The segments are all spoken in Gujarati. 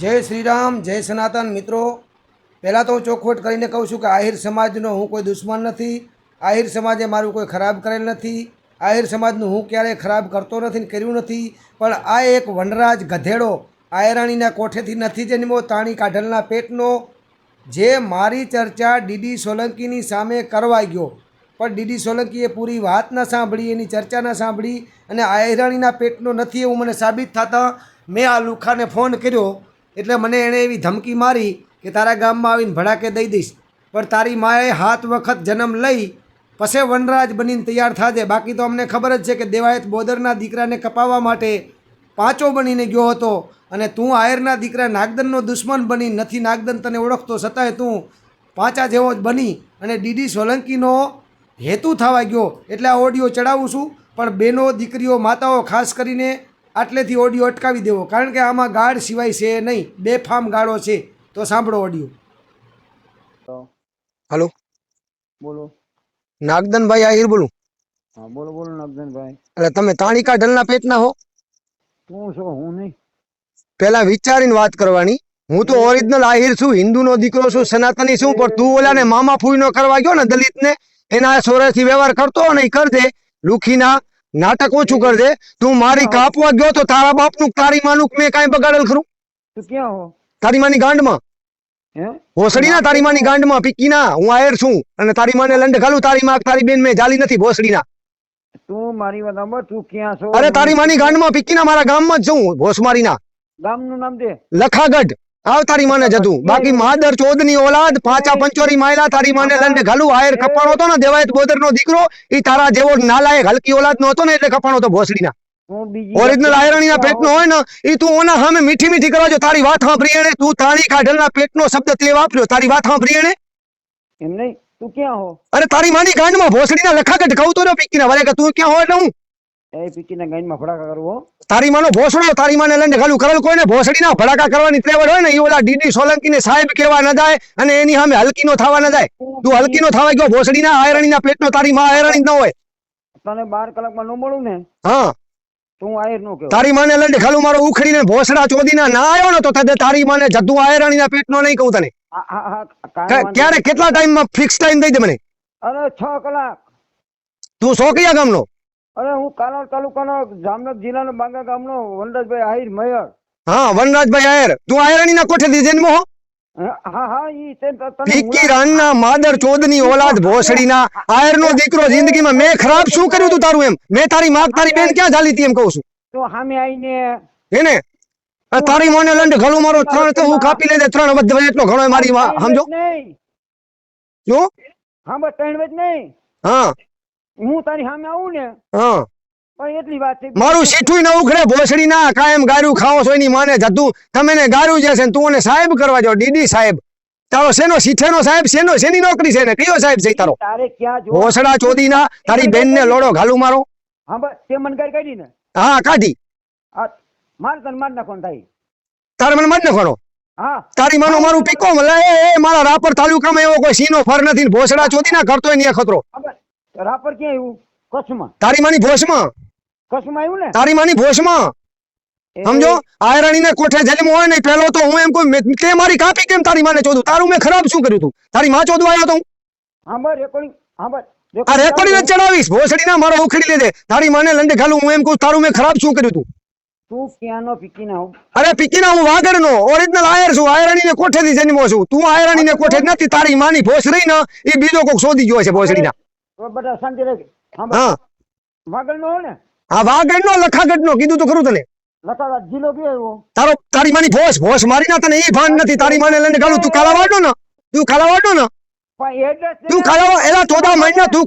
જય શ્રીરામ, જય સનાતન મિત્રો. પહેલાં તો હું ચોખવટ કરીને કહું છું કે આહિર સમાજનો હું કોઈ દુશ્મન નથી. આહિર સમાજે મારું કોઈ ખરાબ કરેલ નથી. આહિર સમાજનું હું ક્યારેય ખરાબ કરતો નથી ને કર્યું નથી. પણ આ એક વનરાજ ગધેડો આયરાણીના કોઠેથી નથી જન્મો તાણી કાઢલના પેટનો, જે મારી ચર્ચા ડીડી સોલંકીની સામે કરવા ગયો. પણ ડીડી સોલંકીએ પૂરી વાત ના સાંભળી, એની ચર્ચા ના સાંભળી અને આયરાણીના પેટનો નથી એવું મને સાબિત થતાં મેં આ લુખાને ફોન કર્યો. એટલે મને એણે એવી ધમકી મારી કે તારા ગામમાં આવીને ભડાકે દઈ દઈશ. પણ તારી માએ હાથ વખત જન્મ લઈ પછી વનરાજ બનીને તૈયાર થાજે. બાકી તો અમને ખબર જ છે કે દેવાયત બોદરના દીકરાને કપાવવા માટે પાંચો બનીને ગયો હતો અને તું આયરના દીકરા નાગદનનો દુશ્મન બની, નથી નાગદન તને ઓળખતો. છતાંય તું પાંચા જેવો જ બની અને ડીડી સોલંકીનો હેતુ થવા ગયો. એટલે આ ઓડિયો ચડાવું છું. પણ બેનો દીકરીઓ, માતાઓ, ખાસ કરીને આટલેથી ઓડિયો અટકાવી દેવો. કારણ કે આમાં ગાઢ સિવાય છે નહીં. બે ફામ ગાળો છે. તો સાંભળો ઓડિયો. તો હલો. બોલો. નાગદનભાઈ આહિર બોલું. હા બોલો બોલો નાગદનભાઈ એટલે તમે તાણીકા ઢલના પેટના હો? તું છો હું નહીં. પેલા વિચારીને વાત કરવાની. હું તો ઓરિજિનલ આહિર છું હિન્દુનો દીકરો છું સનાતની છું પણ તું ઓલાને મામા ફૂઈનો કરવા ગયો ને દલિત ને એના સોરેથી વ્યવહાર કરતો ને એ કરજે. લુખીના નાટક ઓછું કરજે તું મારી કાપવા ગયો તો તારા બાપનું તારી માનું મેં કાંઈ બગાડેલ ખરું? તું ક્યાં હો? તારી માની ગાંડમાં. ભોસડી ના તારી માની ગાંડમાં પીકીના. હું આયર છું અને તારી માને લંડ ઘાલું તારી માં તારી બેન મેં જાલી નથી ભોસડીના. તું મારી વાત સાંભળ તું ક્યાં છો? અરે તારી માની ગાંડમાં પીકીના મારા ગામમાં જ છું ભોસમારીના. ગામનું નામ દે. લખાગઢ. આવ તારી માને જતું બાકી માદર ચોદની ઓલાદ પાછા પંચોરી માયલા તારી માને લંડે ઘાલું આયર કપાણો હતો ને દેવાયત બોદર નો દીકરો ઈ તારા જેવો નાલાયક હલકી ઓલાદ નો હતો ને એટલે કપાણો હતો ભોસડીના. ઓરિજિનલ આયરણી ના આયરણીના પેટનો હોય ને ઈ તું ઓના સામે મીઠી મીઠી કરવા જો તારી વાત સાંભળી એને તું તાણી પેટ પેટનો શબ્દ તે વાપર્યો તારી વાત સાંભળી એને એમ નહીં? તું ક્યાં હો? અરે તારી માની ગાંડમાં ભોસડીના લખાગઢ કહું તો ને પીકીના. વરે કે તું ક્યાં હોય એટલે હું? એ પીકીના ગાઈનમાં ફડાકા કરવો. તારી માનો ભોસડો તારી માને લંડે ઘાલું કરેલ કોઈને? ભોસડીના ભડાકા કરવાની ત્રેવડ હોય ને ઈ ઓલા ડીડી સોલંકીને સાહેબ કેવા ન જાય અને એની સામે હલકીનો થવા ન જાય. તું હલકીનો થવા ગયો ભોસડીના આયરણીના તારી માં આયરણી ન હોય. તને બાર કલાકમાં ન મળું ને? હા. તું આયર નો કહેવાય. તારી માને લંડે ખાલું મારો ઉખડીને ભોસડા ચોદીના ના આવ્યો ને તો તને તારી માને જદ્દુ આયરણીના પેટનો નહીં કહું તને. ક્યારે કેટલા ટાઈમમાં ફિક્સ ટાઈમ દઈ દે મને. અરે છ કલાક. તું સો કયા ગામનો? અરે હું કાલાર તાલુકાનો જામનગર જિલ્લાનો બાંગા ગામનો વનરાજભાઈ આહિર મયર. હા વનરાજભાઈ આયર તું આયરણીના કોઠેથી જન્મો હો હા હા ઈ મુલા- રાણના માદર ચોદની ઓલાદ ભોસડીના આયરનો દીકરો જિંદગીમાં મેં ખરાબ શું કર્યું તું તારું એમ? મેં તારી માગ તારી બેન ક્યાં ચાલી હતી એમ કહું છું? તો સામે આઈને એને તારી મોને લંડ ઘણું મારો ત્રણ તો હું કાપી લેજે ત્રણ વધુ એટલો ઘણો મારી સમજો? શું? હા બસ ત્રણ વેચ નહીં. હા. હું તારી સામે આવું ને હા. પણ એટલી વાત છે મારું શીઠું ના ઉખડે ભોસડી ના કાયમ ગારું ખાવો છો એની માને જતું. તમે ને ગારું જે છે ને તું એને સાહેબ કરવા જો ડીડી સાહેબ. તારો શેનો શીઠેનો સાહેબ શેનો શેની નોકરી છે ને કયો સાહેબ છે તારો? તારે ક્યાં જો ભોસડા ચોદીના તારી બેન ને લોડો ઘાલું મારો. હા બસ તે મને ગાડી કાઢી ને? હા કાઢી. માર તને માર નાખો થાય. તારે મને મત નખવાનો? તારી માનો મારું પીકો મળે એ મારા રાપર તાલુકામાં એવો કોઈ સીનો ફર નથી ભોસડા ચોદી ના કરતો એની ખતરો રાપર ક્યાં આવ્યું? કચ્છમાં. તારી માની ભોસમાં કચ્છમાં આવ્યું ને? તારી માની ભોસમાં સમજો? આયરાણી ને કોઠે જન્મ હોય ને પેલો તો હું એમ કોઈ તે મારી કાપી કેમ તારી માને ચોદું? તારું મેં ખરાબ શું કર્યું તું? તારી માં ચોદું આવ્યો તો હું? હા બસ રેકોર્ડિંગ હા બસ આ રેકોર્ડિંગ ચડાવીશ. ભોસડી ના મારો ઉખડી લેજે. તારી માને લંડે ખાલું હું એમ કહું તારું મેં ખરાબ શું કર્યું તું? તું ક્યાંનો પીકી ના આવું અરે પીકીના હું વાગડનો ઓરિજિનલ આયર છું. આયરાણીને કોઠેથી જન્મો છું? તું આયરાણી ને કોઠે નથી. તારી માની ભોસડી ને એ બીજો કોક શોધી ગયો છે ભોસડીના. બધા શાંતિ રહે હા બસ. હા વાગડ નો ને કીધું તો ખરું તને. લતાડા જિલ્લો કયો આવ્યો? તારો તારી માની ભોસ ભોસ મારી ના તને એ ભાન નથી. તારી માને લંડે ખાલું તું ખાલાવાડનો ને? તું ને. તું ખાલાવા એલા ચોદા મહિના તું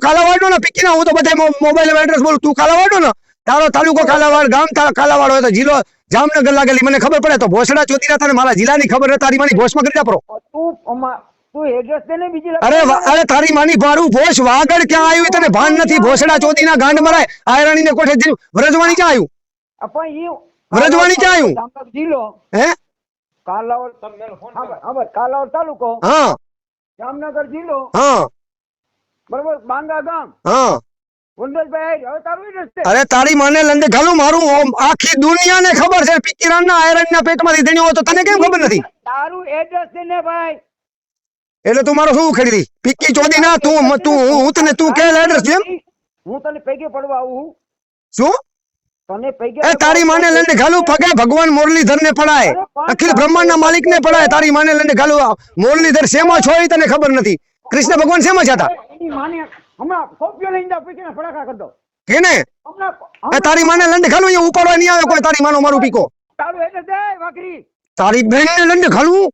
ને? પીકીના હું તો બધા મોબાઈલ એડ્રેસ બોલું તું ખાલાવાડનો ને? તારો તાલુકો ખાલાવાડ ગામ તારા ખાલાવાડ હોય તો જિલ્લો જામનગર લાગેલી. મને ખબર પડે તો ભોસડા ચોતીના તને મારા જિલ્લાની ખબર તારી માની ભોસમાં કરી જાપરો તું અમા તું એડ્રેસ દે અરે અરે તારી માની ભારું ભોસ વાગડ ક્યાં આવ્યું? તને ભાન નથી. ભોસડા ચોતીના ગાંડ મરાય. આયરાણી ને કોઠે જીવ વ્રજવાણી ક્યાં આવ્યું પણ ઈ વ્રજવાણી ક્યાં આવ્યું? જિલ્લો હે? કાલાવડ કાલાવડ તાલુકો. હા. જામનગર જિલ્લો હા. બરોબર? બાંગા ગામ. હા. અરે તારી માને લંડે ઘાલું મારું આખી દુનિયાને ખબર છે. પિકિરાન ના આયરન ના પેટમાંથી ધણ્યો હોય તો તને કેમ ખબર નથી? તારું એડ્રેસ ને ભાઈ? એટલે તું મારો શું ઉખેડી દી પિક્કી ચોદી ના તું તું હું તને તું કે એડ્રેસ જેમ? હું તને પૈકે પડવા આવું શું? તને એ તારી માને લંડે ઘાલું પગે ભગવાન મુરલીધર ને પડાય અખિલ બ્રહ્માંડ ના માલિક ને પડાય તારી માને લંડે ઘાલું મુરલીધર શેમાં છો એ તને ખબર નથી. કૃષ્ણ ભગવાન શેમાં છે લઈને કેને? એ તારી માને લંડ ઘાલું અહીંયા ઉપાડવા નહીં આવે કોઈ તારી માનો મારું પીકો. તારી બહેન ને લંડ ઘાલું